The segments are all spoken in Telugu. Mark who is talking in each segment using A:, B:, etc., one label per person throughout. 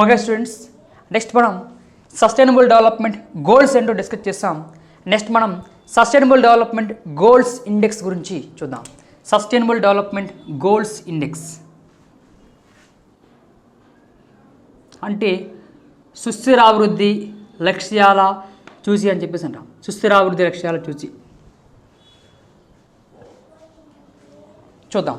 A: ఓకే స్టూడెంట్స్ నెక్స్ట్ మనం సస్టైనబుల్ డెవలప్మెంట్ గోల్స్ ఏంటో డిస్కస్ చేస్తాం. నెక్స్ట్ మనం సస్టైనబుల్ డెవలప్మెంట్ గోల్స్ ఇండెక్స్ గురించి చూద్దాం. సస్టైనబుల్ డెవలప్మెంట్ గోల్స్ ఇండెక్స్ అంటే సుస్థిరాభివృద్ధి లక్ష్యాల చూసి అని చెప్పేసి అంటాం. సుస్థిరాభివృద్ధి లక్ష్యాల చూసి. చూద్దాం.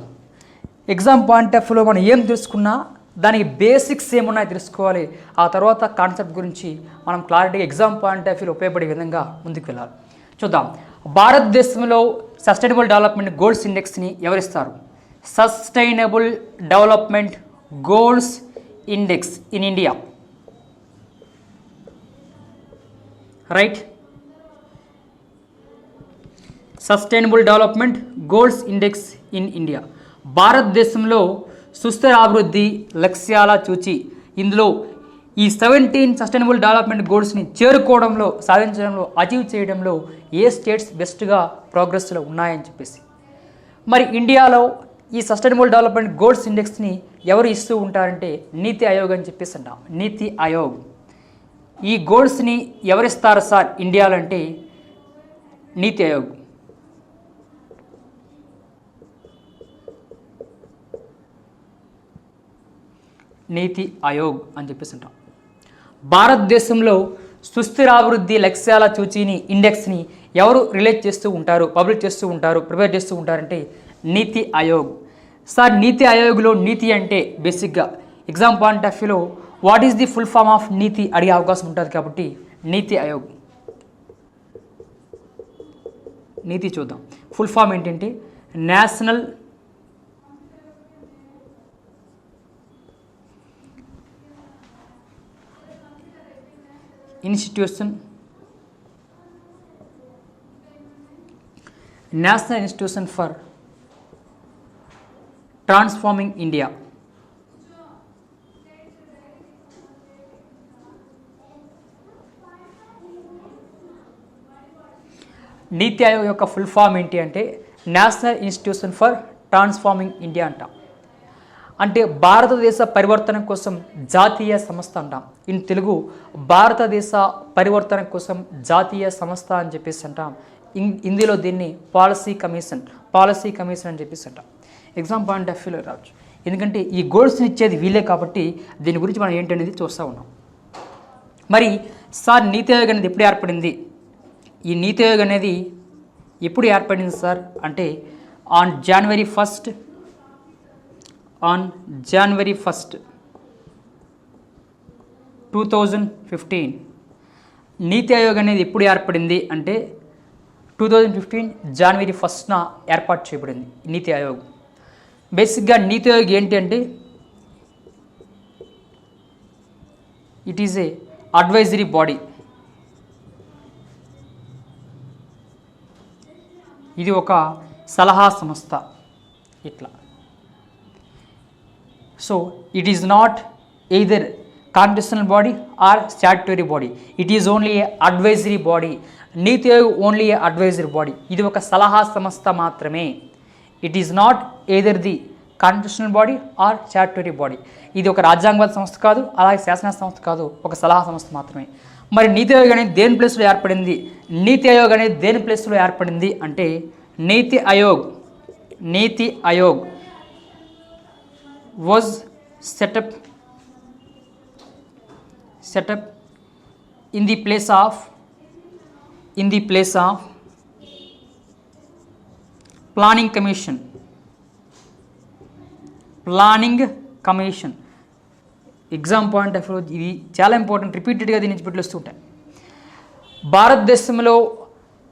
A: ఎగ్జామ్ పాయింట్ ఆఫ్ వ్యూలో మనం ఏం తెలుసుకున్నా దానికి బేసిక్స్ ఏమున్నాయో తెలుసుకోవాలి. ఆ తర్వాత కాన్సెప్ట్ గురించి మనం క్లారిటీగా ఎగ్జామ్ పాయింట్ ఆఫ్ వ్యూలో ఉపయోగపడే విధంగా ముందుకు వెళ్ళాలి. చూద్దాం. భారతదేశంలో సస్టైనబుల్ డెవలప్మెంట్ గోల్స్ ఇండెక్స్ని ఎవరిస్తారు? Sustainable development goals index in India right sustainable development goals index in India భారతదేశంలో సుస్థిర అభివృద్ధి లక్ష్యాల చూచి ఇందులో ఈ సెవెంటీన్ సస్టైనబుల్ డెవలప్మెంట్ గోల్స్ని చేరుకోవడంలో సాధించడంలో అచీవ్ చేయడంలో ఏ స్టేట్స్ బెస్ట్గా ప్రోగ్రెస్లో ఉన్నాయని చెప్పేసి. మరి ఇండియాలో ఈ సస్టైనబుల్ డెవలప్మెంట్ గోల్స్ ఇండెక్స్ని ఎవరు ఇస్తూ ఉంటారంటే నీతి ఆయోగ్ అని చెప్పేసి అంటాం. నీతి ఆయోగ్. ఈ గోల్స్ని ఎవరిస్తారు సార్ ఇండియాలో అంటే నీతి ఆయోగ్. నీతి ఆయోగ్ అని చెప్పేసి అంటాం. భారతదేశంలో సుస్థిరాభివృద్ధి లక్ష్యాల సూచిని ఇండెక్స్ని ఎవరు రిలీజ్ చేస్తూ ఉంటారు పబ్లిష్ చేస్తూ ఉంటారు ప్రిపేర్ చేస్తూ ఉంటారంటే నీతి ఆయోగ్. సార్ నీతి ఆయోగ్లో నీతి అంటే బేసిక్గా ఎగ్జామ్ పాయింట్ ఆఫ్ వ్యూలో what is the full form of NITI అడిగే అవకాశం ఉంటుంది కాబట్టి నీతి ఆయోగ్. నీతి చూద్దాం. ఫుల్ ఫామ్ ఏంటంటే national institution national institution for transforming India NITI Aayog యొక్క ఫుల్ ఫామ్ ఏంటి అంటే national institution for transforming India అంటాం. అంటే భారతదేశ పరివర్తన కోసం జాతీయ సంస్థ అంటాం. ఇన్ తెలుగు భారతదేశ పరివర్తన కోసం జాతీయ సంస్థ అని చెప్పేసి అంటాం హిందీలో దీన్ని పాలసీ కమిషన్ పాలసీ కమిషన్ అని చెప్పేసి అంటాం ఎగ్జామ్ పాయింట్ ఆఫ్ వ్యూలో రావచ్చు ఎందుకంటే ఈ గోల్స్ని ఇచ్చేది వీలే కాబట్టి దీని గురించి మనం ఏంటనేది చూస్తూ ఉన్నాం. మరి సార్ నీతి ఆయోగ్ అనేది ఎప్పుడు ఏర్పడింది? ఈ నీతి ఆయోగ్ అనేది ఎప్పుడు ఏర్పడింది సార్? అంటే on January first on January first two thousand fifteen NITI Aayog అనేది ఎప్పుడు ఏర్పడింది అంటే టూ థౌజండ్ ఫిఫ్టీన్ జనవరి ఫస్ట్న ఏర్పాటు చేయబడింది నీతి ఆయోగ్. బేసిక్గా నీతి ఆయోగ్ ఏంటి అంటే it is a advisory body ఇది ఒక సలహా సంస్థ. ఇట్లా. So it is not either constitutional body or statutory body it is only a advisory body NITI Aayog only a advisory body ఇది ఒక సలహా సంస్థ మాత్రమే it is not either the constitutional body or statutory body ఇది ఒక రాజ్యాంగబద్ధ సంస్థ కాదు అలాగే శాసన సంస్థ కాదు ఒక సలహా సంస్థ మాత్రమే మరి నీతి ఆయోగ్ అనేది దేని ప్లేస్లో ఏర్పడింది నీతి ఆయోగ్ అనేది దేని ప్లేస్లో ఏర్పడింది అంటే NITI Aayog NITI Aayog was set up set up in the place of in the place of planning commission. Planning commission exam point of view ఇది చాలా ఇంపార్టెంట్ రిపీటెడ్గా దీని నుంచి బిడ్డలు వస్తుంటాయి. భారతదేశంలో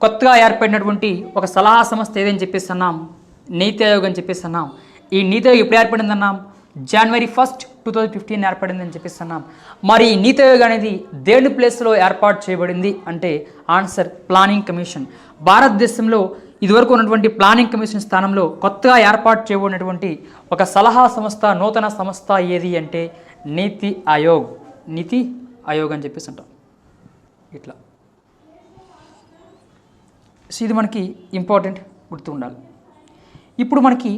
A: కొత్తగా ఏర్పడినటువంటి ఒక సలహా సంస్థ ఏదని చెప్పేసి అన్నాం నీతి ఆయోగ్ అని చెప్పేసి అన్నాం. ఈ నీతి ఆయోగ్ ఎప్పుడు ఏర్పడింది అన్నాం January first two thousand fifteen ఏర్పడింది అని మరి నీతి ఆయోగ్ అనేది దేని ప్లేస్లో ఏర్పాటు చేయబడింది అంటే ఆన్సర్ ప్లానింగ్ కమిషన్. భారతదేశంలో ఇదివరకు ఉన్నటువంటి ప్లానింగ్ కమిషన్ స్థానంలో కొత్తగా ఏర్పాటు చేయబడినటువంటి ఒక సలహా సంస్థ నూతన సంస్థ ఏది అంటే నీతి ఆయోగ్. నీతి ఆయోగ్ అని చెప్పేసి అంటాం. ఇట్లా. సో ఇది మనకి ఇంపార్టెంట్ గుర్తు ఉండాలి. ఇప్పుడు మనకి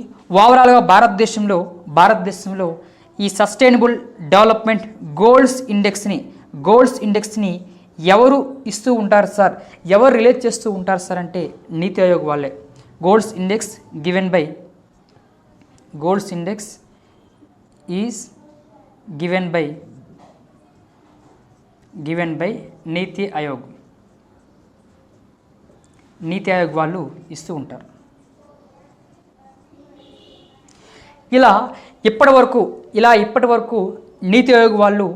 A: ఓవరాల్గా భారతదేశంలో భారతదేశంలో ఈ సస్టైనబుల్ డెవలప్మెంట్ గోల్స్ ఇండెక్స్ని గోల్స్ ఇండెక్స్ని ఎవరు ఇస్తూ ఉంటారు సార్? ఎవరు రిలేట్ చేస్తూ ఉంటారు సార్ అంటే నీతి ఆయోగ్ వాళ్ళే. Goals index given by goals index is given by given by NITI Aayog. NITI Aayog వాళ్ళు ఇస్తూ ఉంటారు. ఇలా ఇప్పటి వరకు ఇలా ఇప్పటి వరకు నీతి ఆయోగ్ వాళ్ళు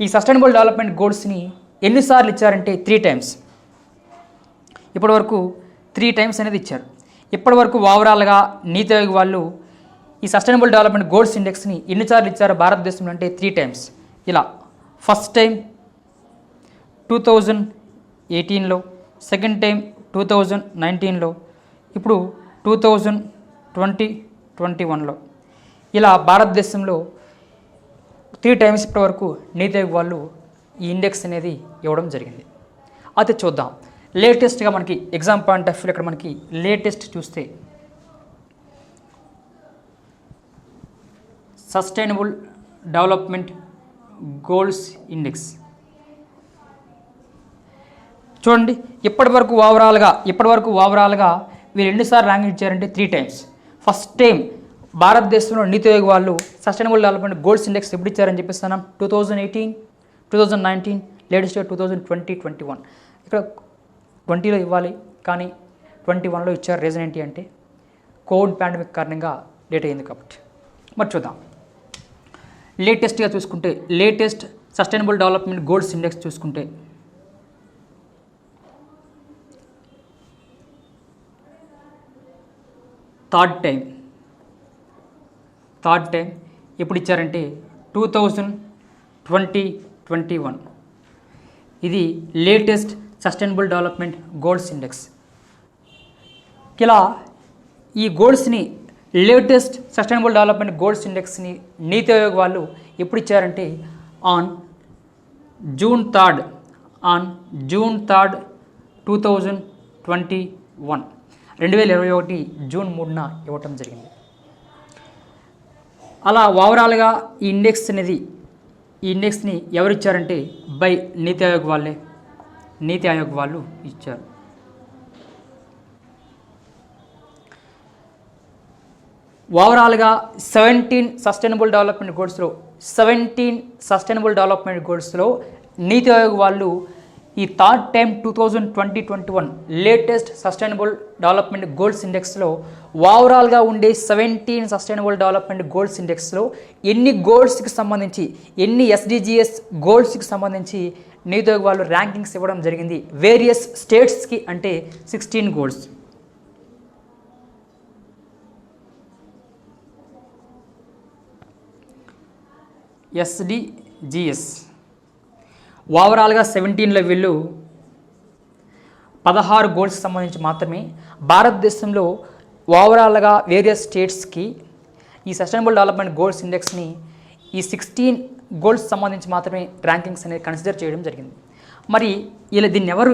A: ఈ సస్టైనబుల్ డెవలప్మెంట్ గోల్స్ని ఎన్నిసార్లు ఇచ్చారంటే త్రీ టైమ్స్ ఇప్పటి వరకు త్రీ టైమ్స్ అనేది ఇచ్చారు. ఇప్పటి వరకు ఓవరాల్గా నీతి ఆయోగ్ వాళ్ళు ఈ సస్టైనబుల్ డెవలప్మెంట్ గోల్స్ ఇండెక్స్ని ఎన్నిసార్లు ఇచ్చారు భారతదేశంలో అంటే త్రీ టైమ్స్ ఇలా ఫస్ట్ టైం టూ థౌజండ్ ఎయిటీన్లో సెకండ్ టైం టూ థౌజండ్ నైన్టీన్లో ఇప్పుడు టూ థౌజండ్ ట్వంటీ ట్వంటీ వన్లో ఇలా భారతదేశంలో త్రీ టైమ్స్ ఇప్పటి వరకు నీతి ఆయోగ్ వాళ్ళు ఈ ఇండెక్స్ అనేది ఇవ్వడం జరిగింది. అయితే చూద్దాం. లేటెస్ట్గా మనకి ఎగ్జామ్ పాయింట్ ఆఫ్ వ్యూ ఇక్కడ మనకి లేటెస్ట్ చూస్తే సస్టైనబుల్ డెవలప్మెంట్ గోల్స్ ఇండెక్స్ చూడండి ఇప్పటి వరకు ఓవరాల్గా ఇప్పటి వరకు ఓవరాల్గా వీరు ఎన్నిసార్లు ర్యాంక్ ఇచ్చారంటే త్రీ టైమ్స్ ఫస్ట్ టైం భారతదేశంలో నీతి ఆయోగ్ వాళ్ళు సస్టైనబుల్ డెవలప్మెంట్ గోల్స్ ఇండెక్స్ ఎప్పుడు ఇచ్చారని చెప్పిస్తున్నాం two thousand eighteen two thousand nineteen latest two thousand twenty twenty one ఇక్కడ ట్వంటీలో ఇవ్వాలి కానీ ట్వంటీ వన్లో ఇచ్చారు రీజన్ ఏంటి అంటే కోవిడ్ పాండమిక్ కారణంగా లేట్ అయింది కాబట్టి. మరి చూద్దాం. లేటెస్ట్గా చూసుకుంటే latest sustainable development goals index చూసుకుంటే థర్డ్ టైం థర్డ్ టైం ఎప్పుడు ఇచ్చారంటే two thousand twenty twenty one. ఇది latest sustainable development goals index. ఇలా ఈ గోల్స్ని లేటెస్ట్ సస్టైనబుల్ డెవలప్మెంట్ గోల్స్ ఇండెక్స్ని నీతి ఆయోగ్ వాళ్ళు ఎప్పుడు ఇచ్చారంటే on June third on June third two thousand twenty one. రెండు వేల ఇరవై ఒకటి జూన్ మూడున ఇవ్వటం జరిగింది. అలా ఓవరాల్గా ఈ ఇండెక్స్ అనేది ఈ ఇండెక్స్ని ఎవరు ఇచ్చారంటే బై నీతి ఆయోగ్ వాళ్ళే. నీతి ఆయోగ్ వాళ్ళు ఇచ్చారు. ఓవరాల్గా సెవెంటీన్ సస్టైనబుల్ డెవలప్మెంట్ గోల్స్లో సెవెంటీన్ సస్టైనబుల్ డెవలప్మెంట్ గోల్స్లో నీతి ఆయోగ్ వాళ్ళు ఈ third time two thousand twenty twenty one latest sustainable development goals ఇండెక్స్లో ఓవరాల్గా ఉండే సెవెంటీన్ సస్టైనబుల్ డెవలప్మెంట్ గోల్స్ ఇండెక్స్లో ఎన్ని గోల్స్కి సంబంధించి ఎన్ని ఎస్డిజిఎస్ గోల్స్కి సంబంధించి నీతి వాళ్ళు ర్యాంకింగ్స్ ఇవ్వడం జరిగింది. వేరియస్ స్టేట్స్కి అంటే సిక్స్టీన్ గోల్స్ ఎస్డిజిఎస్ ఓవరాల్గా సెవెంటీన్లో వీళ్ళు పదహారు గోల్స్ సంబంధించి మాత్రమే భారతదేశంలో ఓవరాల్గా వేరియస్ స్టేట్స్కి ఈ సస్టైనబుల్ డెవలప్మెంట్ గోల్స్ ఇండెక్స్ని ఈ సిక్స్టీన్ గోల్స్ సంబంధించి మాత్రమే ర్యాంకింగ్స్ అనేది కన్సిడర్ చేయడం జరిగింది. మరి ఇలా దీన్ని ఎవరు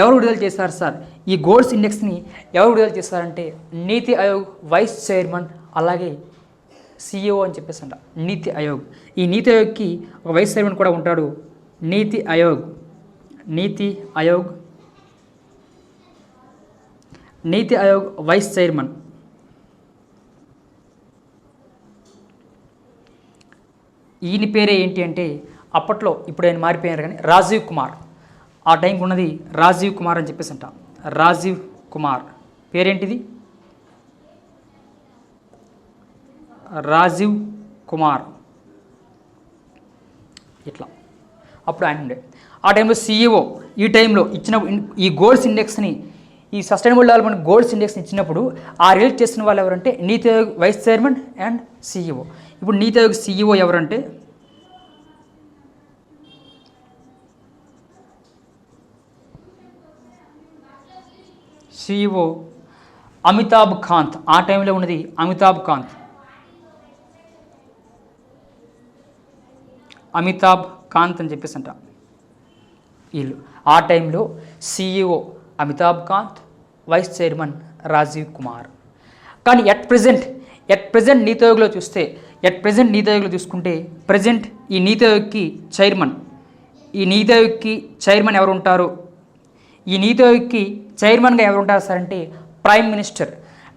A: ఎవరు విడుదల చేశారు సార్? ఈ గోల్స్ ఇండెక్స్ని ఎవరు విడుదల చేశారంటే నీతి ఆయోగ్ వైస్ చైర్మన్ అలాగే సిఇఓ అని చెప్పేసి అంట. నీతి ఆయోగ్. ఈ నీతి ఆయోగ్కి ఒక వైస్ చైర్మన్ కూడా ఉంటాడు నీతి ఆయోగ్. నీతి ఆయోగ్. నీతి ఆయోగ్ వైస్ చైర్మన్. ఈయన పేరే ఏంటి అంటే అప్పట్లో ఇప్పుడు ఆయన మారిపోయారు కానీ రాజీవ్ కుమార్. ఆ టైంకి ఉన్నది రాజీవ్ కుమార్ అని చెప్పేసి అంట. రాజీవ్ కుమార్. పేరేంటిది? రాజీవ్ కుమార్. ఇట్లా. అప్పుడు ఆయన ఉండే. ఆ టైంలో సీఈఓ ఈ టైంలో ఇచ్చిన ఈ గోల్స్ ఇండెక్స్ని ఈ సస్టైనబుల్ డెవలప్మెంట్ గోల్స్ ఇండెక్స్ని ఇచ్చినప్పుడు ఆ రిలీజ్ చేసిన వాళ్ళు ఎవరంటే Niti Aayog vice chairman and CEO ఇప్పుడు నీతి ఆయోగ్ సీఈఓ ఎవరంటే సీఈఓ అమితాబ్ కాంత్. ఆ టైంలో ఉన్నది అమితాబ్ కాంత్. అమితాబ్ కాంత్ అని చెప్పేసి అంట వీళ్ళు. ఆ టైంలో CEO Amitabh Kant vice chairman Rajiv Kumar. కానీ ఎట్ ప్రజెంట్ ఎట్ ప్రజెంట్ నీతి ఆయోగ్లో చూస్తే ఎట్ ప్రజెంట్ నీతి ఆయోగ్లో చూసుకుంటే ప్రజెంట్ ఈ నీతి ఆయోగ్కి చైర్మన్. ఈ నీతి ఆయోగ్కి చైర్మన్ ఎవరు ఉంటారు? ఈ నీతి ఆయోగ్కి చైర్మన్గా ఎవరు ఉంటారు సార్ అంటే ప్రైమ్ మినిస్టర్.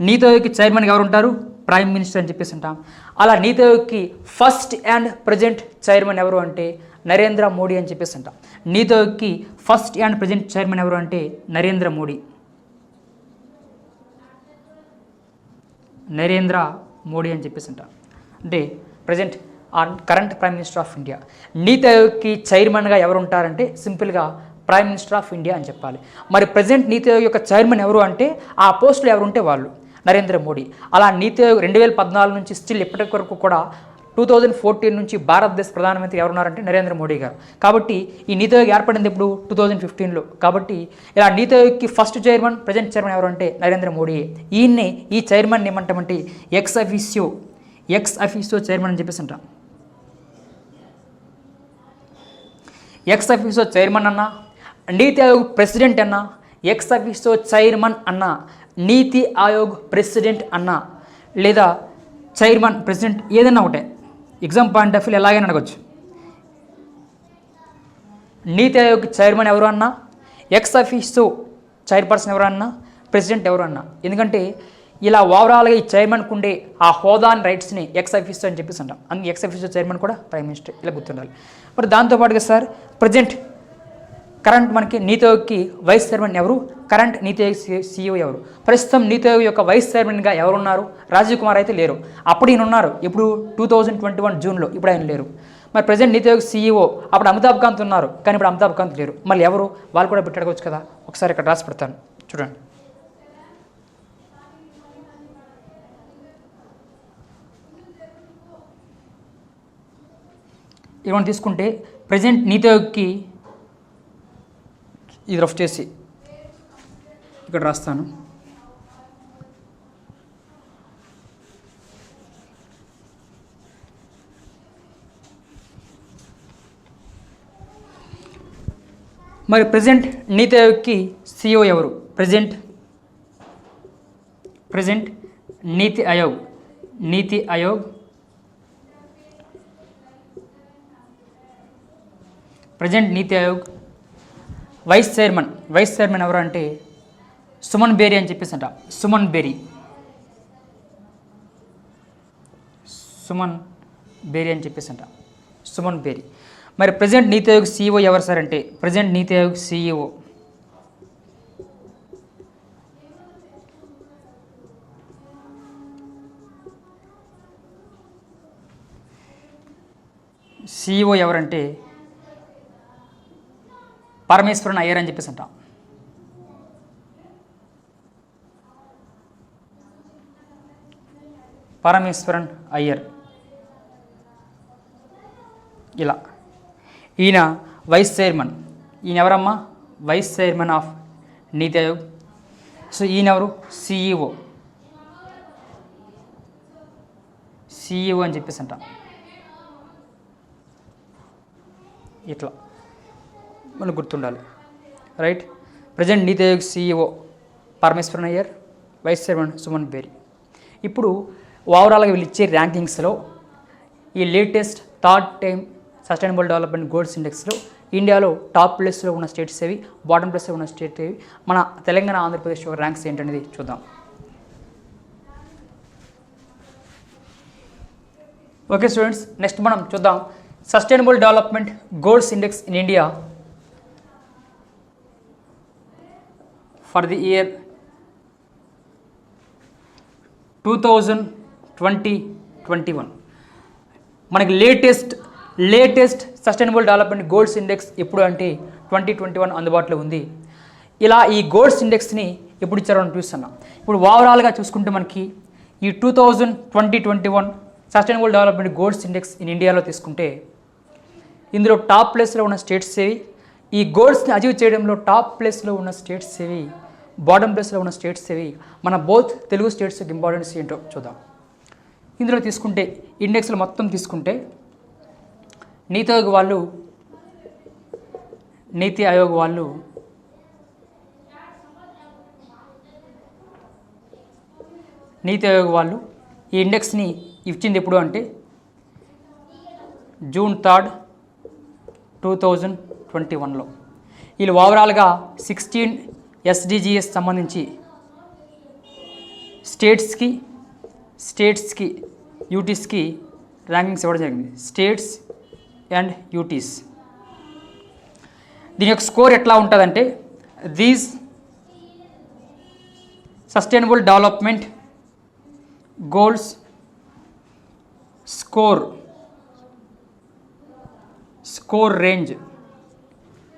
A: నీతి ఆయోగ్కి చైర్మన్గా ఎవరు ఉంటారు? ప్రైమ్ మినిస్టర్ అని చెప్పేసి అంటాం అలా నీతి ఆయోగ్కి ఫస్ట్ అండ్ ప్రజెంట్ చైర్మన్ ఎవరు అంటే నరేంద్ర మోడీ అని చెప్పేసి అంటాం నీతోకి ఫస్ట్ అండ్ ప్రజెంట్ చైర్మన్ ఎవరు అంటే నరేంద్ర మోడీ. నరేంద్ర మోడీ అని చెప్పేసి అంటాం అంటే present on current prime minister of India. Niti ఆయోగ్కి చైర్మన్గా ఎవరు ఉంటారంటే సింపుల్గా ప్రైమ్ మినిస్టర్ ఆఫ్ ఇండియా అని చెప్పాలి. మరి ప్రజెంట్ నీతి ఆయోగ్ యొక్క చైర్మన్ ఎవరు అంటే ఆ పోస్టులో ఎవరు ఉంటే వాళ్ళు. నరేంద్ర మోడీ. అలా నీతి ఆయోగ్ రెండు వేల పద్నాలుగు నుంచి స్టిల్ ఇప్పటి వరకు కూడా టూ థౌజండ్ ఫోర్టీన్ నుంచి భారతదేశ ప్రధానమంత్రి ఎవరున్నారంటే నరేంద్ర మోడీ గారు. కాబట్టి ఈ నీతి ఆయోగ్ ఏర్పడింది ఇప్పుడు టూ థౌజండ్ ఫిఫ్టీన్లో కాబట్టి ఇలా నీతి ఆయోగ్కి ఫస్ట్ చైర్మన్ ప్రజెంట్ చైర్మన్ ఎవరంటే నరేంద్ర మోడీ ఈయన్ని ఈ చైర్మన్ ఏమంటామంటే ex officio ex officio chairman అని చెప్పేసి అంటాం. ఎక్స్ అఫీసో చైర్మన్ అన్న నీతి ఆయోగ్ ప్రెసిడెంట్ అన్న ఎక్స్ అఫీసో చైర్మన్ అన్న నీతి ఆయోగ్ ప్రెసిడెంట్ అన్న లేదా చైర్మన్ ప్రెసిడెంట్ ఏదైనా ఒకటే. ఎగ్జామ్ పాయింట్ ఆఫ్ వ్యూ ఎలాగైనా అడగచ్చు. నీతి ఆయోగ్ చైర్మన్ ఎవరు అన్నా ఎక్స్ అఫీసో చైర్పర్సన్ ఎవరు అన్నా ప్రెసిడెంట్ ఎవరు అన్నా. ఎందుకంటే ఇలా ఓవరాల్గా ఈ చైర్మన్కి ఉండే ఆ హోదాని రైట్స్ని ఎక్స్ అఫీసో అని చెప్పేసి అంటాం. అందుకే ఎక్స్ అఫీసో చైర్మన్ కూడా ప్రైమ్ మినిస్టర్ ఇలా గుర్తుండాలి. మరి దాంతోపాటుగా సార్ ప్రజెంట్ కరెంట్ మనకి నీతి ఆయోగ్కి వైస్ చైర్మన్ ఎవరు? కరెంట్ నీతి ఆయోగ్ సీఈఓ ఎవరు? ప్రస్తుతం నీతి ఆయోగ్ యొక్క వైస్ చైర్మన్గా ఎవరున్నారు? రాజీవ్ కుమార్ అయితే లేరు. అప్పుడు ఈయన ఉన్నారు. ఇప్పుడు టూ థౌజండ్ ట్వంటీ వన్ జూన్లో ఇప్పుడు ఆయన లేరు. మరి ప్రజెంట్ నీతి ఆయోగ్ సీఈఓ అప్పుడు అమితాబ్ కాంత్ ఉన్నారు. కానీ ఇప్పుడు అమితాబ్ కాంత్ లేరు. మళ్ళీ ఎవరు? వాళ్ళు కూడా పెట్టడవచ్చు కదా. ఒకసారి ఇక్కడ రాసి పెడతాను. చూడండి. ఇవన్నీ తీసుకుంటే ప్రజెంట్ నీతి ఆయోగ్కి ఇది రఫ్ చేసి ఇక్కడ రాస్తాను. మరి ప్రజెంట్ నీతి ఆయోగ్కి సిఇఓ ఎవరు? Present present Niti Aayog Niti Aayog present Niti Aayog vice chairman. Vice chairman ఎవరు అంటే సుమన్ బేరీ అని చెప్పేసి అంట సుమన్ బేరీ. సుమన్ బేరీ అని చెప్పేసి అంట సుమన్ బేరీ. మరి ప్రజెంట్ నీతి ఆయోగ్ సీఈఓ ఎవరు సార్ అంటే? Present Niti Aayog CEO. CEO ఎవరంటే పరమేశ్వరన్ అయ్యర్ అని చెప్పేసి అంటాం పరమేశ్వరన్ అయ్యర్. ఇలా. ఈయన వైస్ చైర్మన్. ఈయన ఎవరమ్మా vice chairman of NITI Aayog. So ఈయన ఎవరు సిఈఓ. సిఈఓ అని చెప్పేసి అంట ఇట్లా. మనకు గుర్తుండాలి. Right? Present Niti Aayog CEO Parameswaran Iyer vice chairman Suman Bery. ఇప్పుడు ఓవరాల్గా వీళ్ళు ఇచ్చే ర్యాంకింగ్స్లో ఈ latest third time sustainable development goals ఇండెక్స్లో ఇండియాలో టాప్ ప్లేస్లో ఉన్న స్టేట్స్ ఏవి బాటమ్ ప్లేస్లో ఉన్న స్టేట్ ఏవి మన తెలంగాణ ఆంధ్రప్రదేశ్ ర్యాంక్స్ ఏంటనేది చూద్దాం. ఓకే స్టూడెంట్స్ నెక్స్ట్ మనం చూద్దాం. Sustainable development goals index in India for the year two thousand twenty twenty one మనకి latest latest sustainable development goals index ఎప్పుడు అంటే ట్వంటీ ట్వంటీ వన్ అందుబాటులో ఉంది. ఇలా ఈ గోల్స్ ఇండెక్స్ని ఎప్పుడు ఇచ్చారో మనం చూస్తున్నాం. ఇప్పుడు ఓవరాల్గా చూసుకుంటే మనకి ఈ two thousand twenty twenty one sustainable development goals index in ఇండియాలో తీసుకుంటే ఇందులో టాప్ ప్లేస్లో ఉన్న స్టేట్స్ ఏవి? ఈ గోల్స్ని అచీవ్ చేయడంలో టాప్ ప్లేస్లో ఉన్న స్టేట్స్ ఏవి? బాటమ్ ప్లేస్లో ఉన్న స్టేట్స్ ఏవి? మన బోత్ తెలుగు స్టేట్స్ యొక్క ఇంపార్టెన్స్ ఏంటో చూద్దాం. ఇందులో తీసుకుంటే ఇండెక్స్లో మొత్తం తీసుకుంటే నీతి ఆయోగ్ వాళ్ళు నీతి ఆయోగ్ వాళ్ళు నీతి ఆయోగ్ వాళ్ళు ఈ ఇండెక్స్ని ఇచ్చింది ఎప్పుడు అంటే June third two thousand twenty వన్లో. వీళ్ళు ఓవరాల్గా సిక్స్టీన్ ఎస్డిజిఎస్ సంబంధించి స్టేట్స్కి స్టేట్స్కి యూటీస్కి ర్యాంకింగ్స్ ఇవ్వడం జరిగింది. States and UTs. దీని యొక్క స్కోర్ ఎట్లా ఉంటుందంటే these sustainable development goals score score range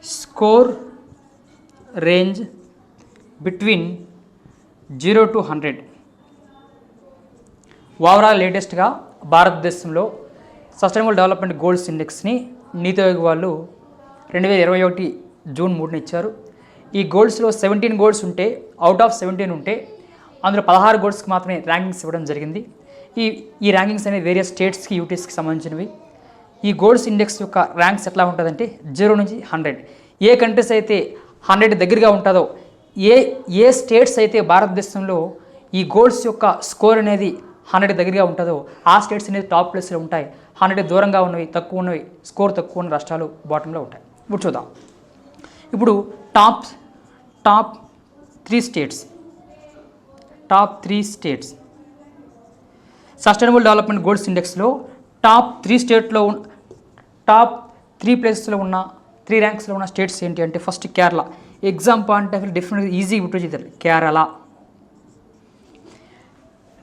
A: score range between zero to hundred overall లేటెస్ట్గా భారతదేశంలో సస్టైనబుల్ డెవలప్మెంట్ గోల్స్ ఇండెక్స్ని నీతి ఆయోగ్ వాళ్ళు రెండు వేల ఇరవై ఒకటి జూన్ మూడున ఇచ్చారు. ఈ గోల్స్లో సెవెంటీన్ గోల్స్ ఉంటే అవుట్ ఆఫ్ సెవెంటీన్ ఉంటే అందులో పదహారు గోల్స్కి మాత్రమే ర్యాంకింగ్స్ ఇవ్వడం జరిగింది. ఈ ఈ ర్యాంకింగ్స్ అనేవి వేరియస్ స్టేట్స్కి యూటీస్కి సంబంధించినవి. ఈ గోల్స్ ఇండెక్స్ యొక్క ర్యాంక్స్ ఎట్లా ఉంటుందంటే జీరో నుంచి హండ్రెడ్ ఏ కంట్రీస్ అయితే హండ్రెడ్ దగ్గరగా ఉంటుందో ఏ ఏ స్టేట్స్ అయితే భారతదేశంలో ఈ గోల్డ్స్ యొక్క స్కోర్ అనేది హండ్రెడ్ దగ్గరగా ఉంటుందో ఆ స్టేట్స్ అనేది టాప్ ప్లేస్లో ఉంటాయి. హండ్రెడ్ దూరంగా ఉన్నవి తక్కువ ఉన్నవి స్కోర్ తక్కువ ఉన్న రాష్ట్రాలు బాటంలో ఉంటాయి. ఇప్పుడు చూద్దాం. ఇప్పుడు top top three states. Top three states. Sustainable development goals ఇండెక్స్లో top three స్టేట్లో టాప్ త్రీ ప్లేసెస్లో ఉన్న త్రీ ర్యాంక్స్లో ఉన్న స్టేట్స్ ఏంటి అంటే first Kerala. Exam point of different easy గుర్తు కేరళ.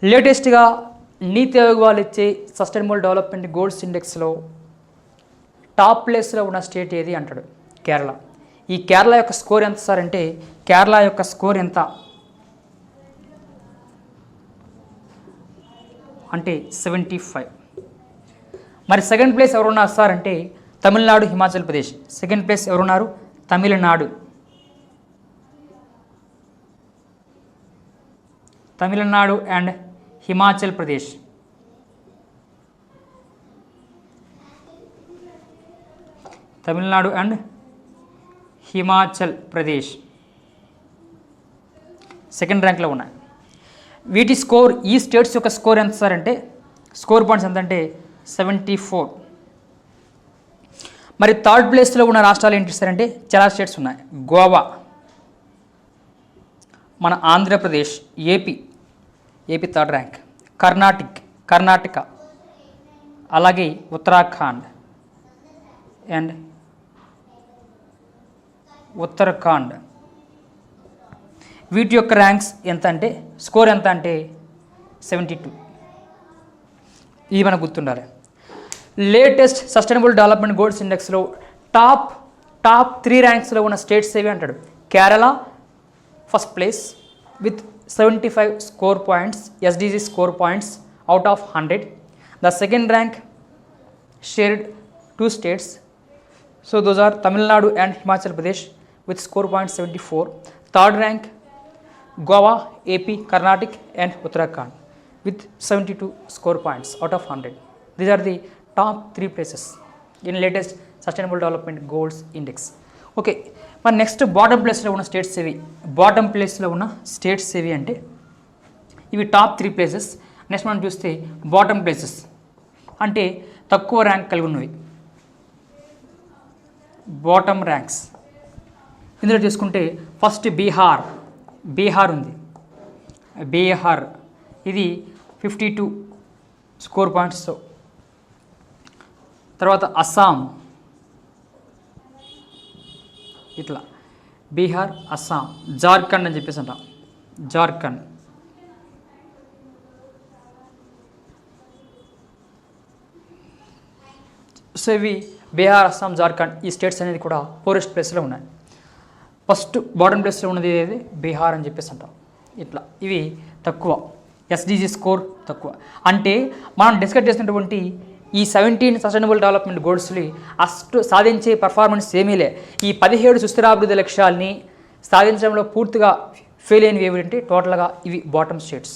A: లేటెస్ట్గా నీతి ఆయోగ్ వాళ్ళు ఇచ్చే సస్టైనబుల్ డెవలప్మెంట్ గోల్స్ ఇండెక్స్లో టాప్ ప్లేస్లో ఉన్న స్టేట్ ఏది అంటాడు? కేరళ. ఈ కేరళ యొక్క స్కోర్ ఎంత సార్ అంటే కేరళ యొక్క స్కోర్ ఎంత? అంటే సెవెంటీ ఫైవ్. మరి సెకండ్ ప్లేస్ ఎవరున్నారు సార్ అంటే తమిళనాడు హిమాచల్ ప్రదేశ్. సెకండ్ ప్లేస్ ఎవరున్నారు? Tamil Nadu. Tamil Nadu and Himachal Pradesh. Tamil Nadu and Himachal Pradesh. Second ర్యాంక్లో ఉన్నాయి. వీటి స్కోర్ ఈ స్టేట్స్ యొక్క స్కోర్ ఎంత సార్ అంటే స్కోర్ పాయింట్స్ ఎంత అంటే సెవెంటీ ఫోర్. మరి థర్డ్ ప్లేస్లో ఉన్న రాష్ట్రాలు ఏంటి సార్ అంటే చాలా స్టేట్స్ ఉన్నాయి. గోవా. మన Andhra Pradesh AP AP third rank. Karnataka Karnataka అలాగే ఉత్తరాఖండ్. అండ్ ఉత్తరాఖండ్. వీటి యొక్క ర్యాంక్స్ ఎంత అంటే స్కోర్ ఎంత అంటే సెవెంటీ టూ. ఇది మనకు గుర్తుండాలి. లేటెస్ట్ సస్టైనబుల్ డెవలప్మెంట్ గోల్స్ ఇండెక్స్లో టాప్ టాప్ త్రీ ర్యాంక్స్లో ఉన్న స్టేట్స్ ఏవి అంటాడు? Kerala first place with 75 score points, SDG score points out of 100. The second rank shared two states. So those are Tamil Nadu and Himachal Pradesh with score point 74. Third rank Goa, AP, Karnataka and Uttarakhand with 72 score points out of 100. These are the top three places in latest Sustainable Development Goals Index. Okay మరి నెక్స్ట్ బాటమ్ ప్లేస్లో ఉన్న స్టేట్స్ ఏవి? బాటమ్ ప్లేస్లో ఉన్న స్టేట్స్ ఏవి అంటే ఇవి టాప్ త్రీ ప్లేసెస్ నెక్స్ట్ మనం చూస్తే బాటమ్ ప్లేసెస్ అంటే తక్కువ ర్యాంక్ కలిగి ఉన్నవి. బాటమ్ ర్యాంక్స్ ఇందులో చూసుకుంటే ఫస్ట్ బీహార్ బీహార్ ఉంది. బీహార్ ఇది ఫిఫ్టీ టూ స్కోర్ పాయింట్స్తో తర్వాత అస్సాం ఇట్లా. బీహార్ అస్సాం జార్ఖండ్ అని చెప్పేసి అంటాం. జార్ఖండ్. సో ఇవి బీహార్ అస్సాం జార్ఖండ్ ఈ స్టేట్స్ అనేది కూడా పోరెస్ట్ ప్లేస్లో ఉన్నాయి. ఫస్ట్ బార్డర్ ప్లేస్లో ఉన్నది ఏది? బీహార్ అని చెప్పేసి అంటాం. ఇట్లా. ఇవి తక్కువ. ఎస్డిజి స్కోర్ తక్కువ. అంటే మనం డిస్కస్ చేసినటువంటి ఈ సెవెంటీన్ సస్టైనబుల్ డెవలప్మెంట్ గోల్స్ని అస్ట్ సాధించే పర్ఫార్మెన్స్ ఏమీ లే ఈ పదిహేడు సుస్థిరాభివృద్ధి లక్ష్యాల్ని సాధించడంలో పూర్తిగా ఫెయిల్ అయినవి ఏమిటంటే టోటల్గా ఇవి బాటమ్ స్టేట్స్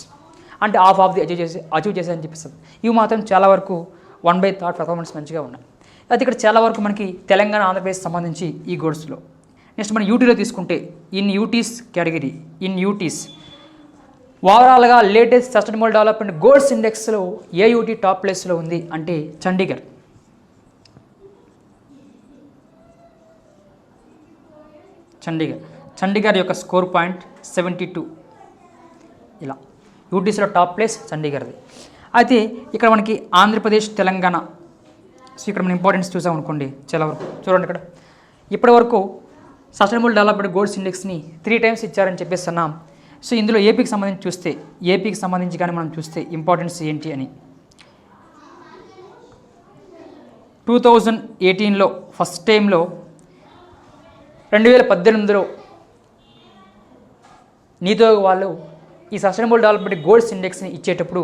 A: అంటే హాఫ్ ఆఫ్ ది అచీవ్ చేసి అచీవ్ చేశాయని చెప్పిస్తుంది ఇవి మాత్రం చాలా వరకు వన్ బై థర్డ్ పర్ఫార్మెన్స్ మంచిగా ఉన్నాయి. అయితే ఇక్కడ చాలా వరకు మనకి తెలంగాణ ఆంధ్రప్రదేశ్ సంబంధించి ఈ గోల్స్లో నెక్స్ట్ మనం యూటీలో తీసుకుంటే in UTs category in UTs ఓవరాల్గా లేటెస్ట్ సస్టైనబుల్ డెవలప్మెంట్ గోల్స్ ఇండెక్స్లో ఏయూటీ టాప్ ప్లేస్లో ఉంది అంటే చండీగఢ్. చండీగఢ్. చండీగఢ్ యొక్క స్కోర్ పాయింట్ సెవెంటీ టూ. ఇలా యూటీసీలో టాప్ ప్లేస్ చండీగఢ్ది. అయితే ఇక్కడ మనకి ఆంధ్రప్రదేశ్ తెలంగాణ సో ఇక్కడ మనం ఇంపార్టెన్స్ చూసామనుకోండి చాలా వరకు. చూడండి ఇక్కడ. ఇప్పటివరకు సస్టైనబుల్ డెవలప్మెంట్ గోల్స్ ఇండెక్స్ని త్రీ టైమ్స్ ఇచ్చారని చెప్పేసి అన్నాం. సో ఇందులో ఏపీకి సంబంధించి చూస్తే ఏపీకి సంబంధించి కానీ మనం చూస్తే ఇంపార్టెన్స్ ఏంటి అని. టూ థౌజండ్ ఎయిటీన్లో ఫస్ట్ టైంలో రెండు వేల పద్దెనిమిదిలో నీతో వాళ్ళు ఈ సస్టైనబుల్ డెవలప్మెంట్ గోల్డ్స్ ఇండెక్స్ని ఇచ్చేటప్పుడు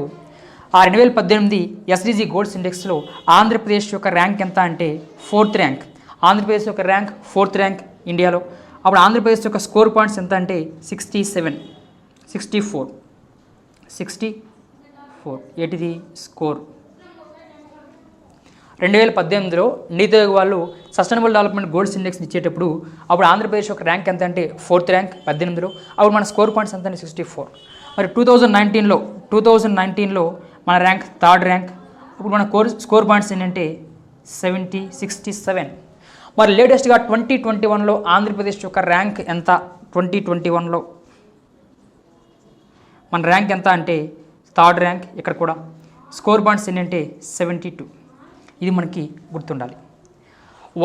A: ఆ రెండు వేల పద్దెనిమిది ఎస్డిజి గోల్డ్స్ ఇండెక్స్లో ఆంధ్రప్రదేశ్ యొక్క ర్యాంక్ ఎంత అంటే ఫోర్త్ ర్యాంక్ ఆంధ్రప్రదేశ్ యొక్క ర్యాంక్ ఫోర్త్ ర్యాంక్ ఇండియాలో అప్పుడు ఆంధ్రప్రదేశ్ యొక్క స్కోర్ పాయింట్స్ ఎంత అంటే sixty seven sixty four sixty four ఏటిది? Score రెండు వేల పద్దెనిమిదిలో నీతి ఆయోగ్ వాళ్ళు సస్టైనబుల్ డెవలప్మెంట్ గోల్డ్స్ ఇండెక్స్ ఇచ్చేటప్పుడు అప్పుడు ఆంధ్రప్రదేశ్ ఒక ర్యాంక్ ఎంత అంటే ఫోర్త్ ర్యాంక్ పద్దెనిమిదిలో. అప్పుడు మన స్కోర్ పాయింట్స్ ఎంత అంటే సిక్స్టీ ఫోర్ మరి టూ థౌజండ్ నైన్టీన్లో టూ థౌజండ్ నైన్టీన్లో మన ర్యాంక్ థర్డ్ ర్యాంక్. ఇప్పుడు మన కోర్ స్కోర్ పాయింట్స్ ఏంటంటే సెవెంటీ సిక్స్టీ సెవెన్ మరి లేటెస్ట్గా ట్వంటీ ట్వంటీ వన్లో ఆంధ్రప్రదేశ్ యొక్క ర్యాంక్ ఎంత? ట్వంటీ ట్వంటీ వన్లో మన ర్యాంక్ ఎంత అంటే థర్డ్ ర్యాంక్ ఇక్కడ కూడా. స్కోర్ పాయింట్స్ ఏంటంటే సెవెంటీ టూ. ఇది మనకి గుర్తుండాలి.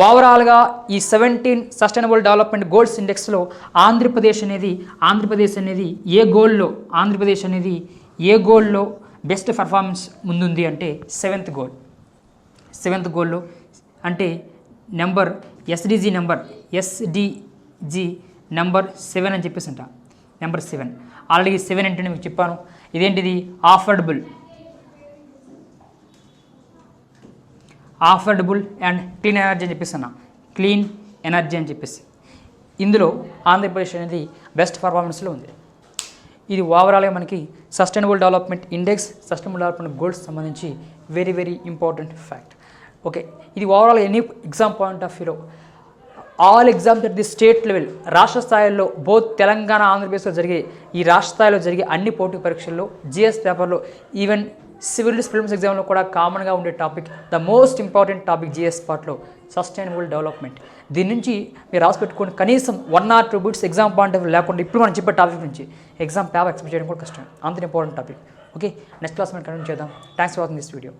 A: ఓవరాల్గా ఈ సెవెంటీన్ సస్టైనబుల్ డెవలప్మెంట్ గోల్స్ ఇండెక్స్లో ఆంధ్రప్రదేశ్ అనేది ఆంధ్రప్రదేశ్ అనేది ఏ గోల్లో ఆంధ్రప్రదేశ్ అనేది ఏ గోల్లో బెస్ట్ పర్ఫార్మెన్స్ ముందుంది అంటే సెవెంత్ గోల్. సెవెంత్ గోల్లో అంటే number SDG number SDG number seven అని చెప్పేసి అంట. Number seven. ఆల్రెడీ సెవెన్ అంటే మీకు చెప్పాను. ఇదేంటిది? Affordable affordable and clean energy అని చెప్పేసి అన్న. క్లీన్ ఎనర్జీ అని చెప్పేసి. ఇందులో ఆంధ్రప్రదేశ్ అనేది బెస్ట్ పర్ఫార్మెన్స్లో ఉంది. ఇది ఓవరాల్గా మనకి sustainable development index sustainable development goals సంబంధించి very very important fact okay ఇది overall any exam point of వ్యూలో all exams at the state level రాష్ట్ర స్థాయిలో బోత్ తెలంగాణ ఆంధ్రప్రదేశ్లో జరిగే ఈ రాష్ట్ర స్థాయిలో జరిగే అన్ని పోటీ పరీక్షల్లో జిఎస్ పేపర్లో ఈవెన్ సివిల్ ఫిల్మ్స్ ఎగ్జామ్లో కూడా కామన్గా ఉండే topic the most important topic GS పార్ట్లో సస్టైనబుల్ డెవలప్మెంట్ దీని నుంచి మీరు రాసిపెట్టుకొని కనీసం one or two bits exam point of లేకుండా ఇప్పుడు మనం చెప్పే టాపిక్ నుంచి ఎగ్జామ్ పేపర్ ఎక్స్పెక్ట్ చేయడం కూడా కష్టం. అంత important topic okay next class మనం కంటిన్యూ చేద్దాం. Thanks for watching this video